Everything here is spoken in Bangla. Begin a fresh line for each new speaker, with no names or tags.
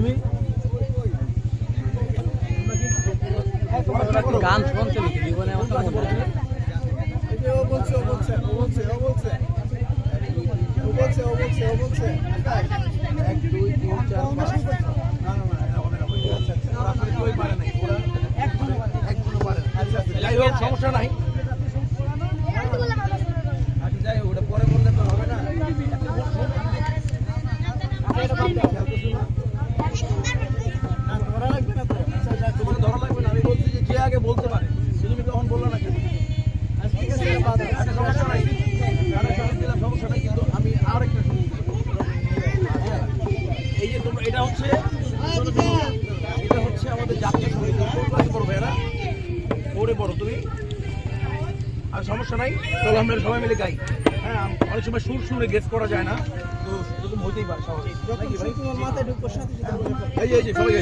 তুমি? গান শুনছো নাকি? জীবনে
এক দুই সমস্যা নাই। এটা হচ্ছে এটা হচ্ছে আমাদের জাতীয় সংগীত পড়বে এরা পড়ে পড়ো তুমি। আর সমস্যা নাই চলো আমরা সবাই মিলে গাই। হ্যাঁ অনেক সময় সুর সুরে গেস করা যায় না। তো এরকম হইতেই পারে সবাই
মাথায় ঢুকবো সাথে সাথে
এই যে, সবাই